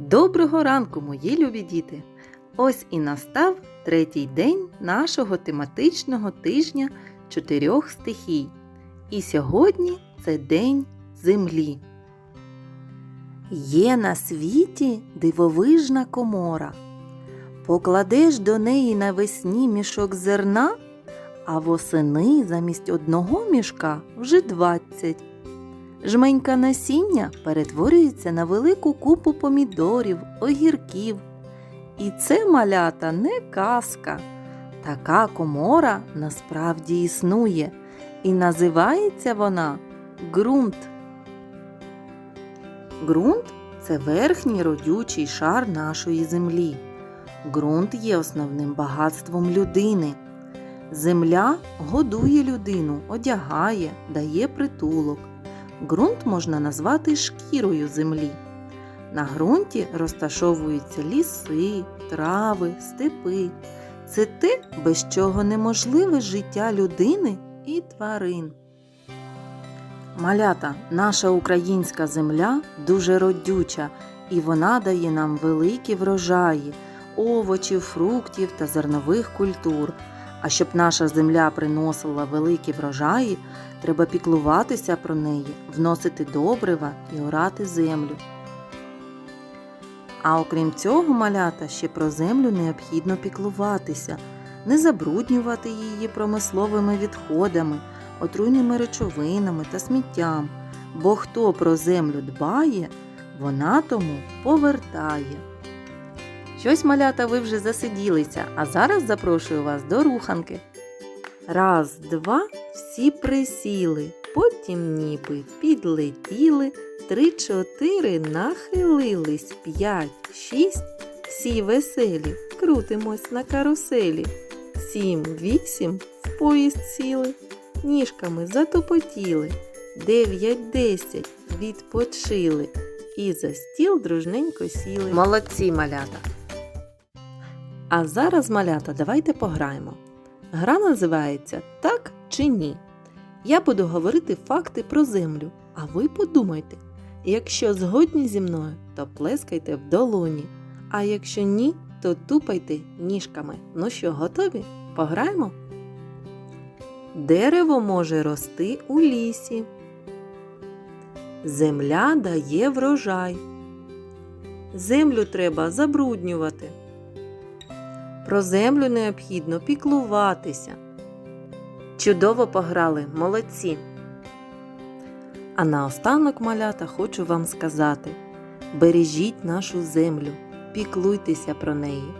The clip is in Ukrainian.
Доброго ранку, мої любі діти! Ось і настав третій день нашого тематичного тижня чотирьох стихій. І сьогодні це День Землі. Є на світі дивовижна комора. Покладеш до неї навесні мішок зерна, а восени замість одного мішка вже двадцять. Жменька насіння перетворюється на велику купу помідорів, огірків. І це малята не казка. Така комора насправді існує, і називається вона ґрунт. Ґрунт це верхній родючий шар нашої землі. Ґрунт є основним багатством людини. Земля годує людину, одягає, дає притулок. Ґрунт можна назвати шкірою землі. На ґрунті розташовуються ліси, трави, степи. Це те, без чого неможливе життя людини і тварин. Малята, наша українська земля дуже родюча, і вона дає нам великі врожаї овочів, фруктів та зернових культур. А щоб наша земля приносила великі врожаї, треба піклуватися про неї, вносити добрива і орати землю. А окрім цього, малята, ще про землю необхідно піклуватися, не забруднювати її промисловими відходами, отруйними речовинами та сміттям. Бо хто про землю дбає, вона тому повертає. Щось, малята, ви вже засиділися, а зараз запрошую вас до руханки. Раз, два, всі присіли, потім ніби підлетіли, три, чотири нахилились, п'ять, шість, всі веселі, крутимось на каруселі. Сім, вісім, в поїзд сіли, ніжками затопотіли, дев'ять, десять, відпочили. І за стіл дружненько сіли. Молодці, малята! А зараз, малята, давайте пограємо. Гра називається Так чи ні. Я буду говорити факти про землю, а ви подумайте. Якщо згодні зі мною, то плескайте в долоні, а якщо ні, то тупайте ніжками. Ну що, готові? Пограємо? Дерево може рости у лісі. Земля дає врожай. Землю треба забруднювати. Про землю необхідно піклуватися. Чудово пограли, молодці. А наостанок, малята, хочу вам сказати: бережіть нашу землю, піклуйтеся про неї.